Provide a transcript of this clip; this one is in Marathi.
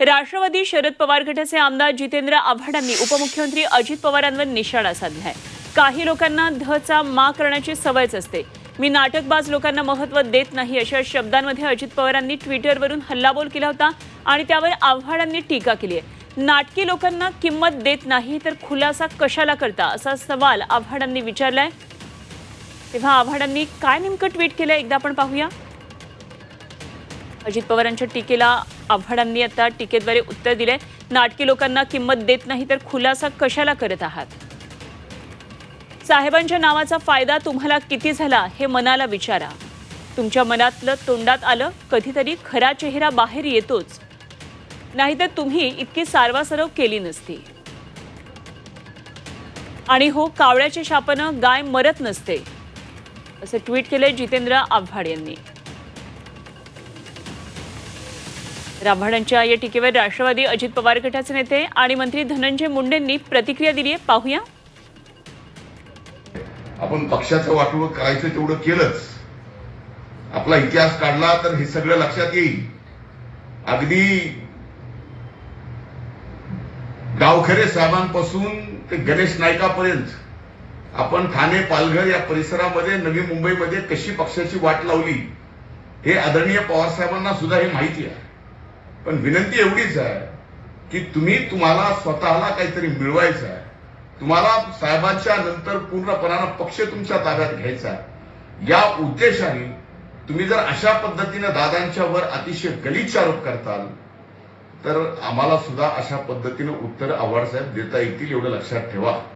राष्ट्रवादी शरद पवार गटाचे आमदार जितेंद्र आव्हाडांनी उपमुख्यमंत्री अजित पवारांवर निशाणा साधलाय. काही लोकांना धचा मा करण्याची सवयच असते. मी नाटकबाज लोकांना महत्त्व देत नाही अशा शब्दांमध्ये अजित पवारांनी ट्विटरवरून हल्लाबोल केला होता आणि त्यावर आव्हाडांनी टीका केली आहे. नाटकी लोकांना किंमत देत नाही तर खुलासा कशाला करता असा सवाल आव्हाडांनी विचारलाय. तेव्हा आव्हाडांनी काय नेमकं ट्विट केलं? एकदा आपण पाहूया. अजित पवारांच्या टीकेला आव्हाडांनी आता टीकेद्वारे उत्तर दिलंय. नाटकी लोकांना किंमत देत नाही तर खुलासा कशाला करत आहात? साहेबांच्या नावाचा फायदा तुम्हाला किती झाला हे मनाला विचारा. तुमच्या मनातलं तोंडात आलं कधीतरी खरा चेहरा बाहेर येतोच. नाहीतर तुम्ही इतकी सारवासरव केली नसती. आणि हो कावळ्याच्या शापानं गाय मरत नसते असं ट्विट केलंय जितेंद्र आव्हाड यांनी. राव्हाडांच्या या टीकेवर राष्ट्रवादी अजित पवार गटाचे नेते आणि मंत्री धनंजय मुंडेंनी प्रतिक्रिया दिली आहे पाहूया. आपण पक्षाचं वाटोळं करायचं तेवढं केलंच. आपला इतिहास काढला तर हे सगळं लक्षात येईल. अगदी गावखरे साहेबांपासून ते गणेश नायकापर्यंत आपण ठाणे पालघर या परिसरामध्ये नवी मुंबईमध्ये कशी पक्षाची वाट लावली हे आदरणीय पवार साहेबांना सुद्धा हे माहिती आहे. पण विनंती एवढीच आहे की तुम्ही तुम्हाला स्वतःला काहीतरी मिळवायचं आहे. तुम्हाला साहेबांच्या नंतर पूर्णपणानं पक्ष तुमच्या ताब्यात घ्यायचा आहे. या उद्देशाने तुम्ही जर अशा पद्धतीनं दादांच्या वर अतिशय गलिच्छ आरोप करताल तर आम्हाला सुद्धा अशा पद्धतीनं उत्तर आव्हाड साहेब देता येतील एवढं लक्षात ठेवा.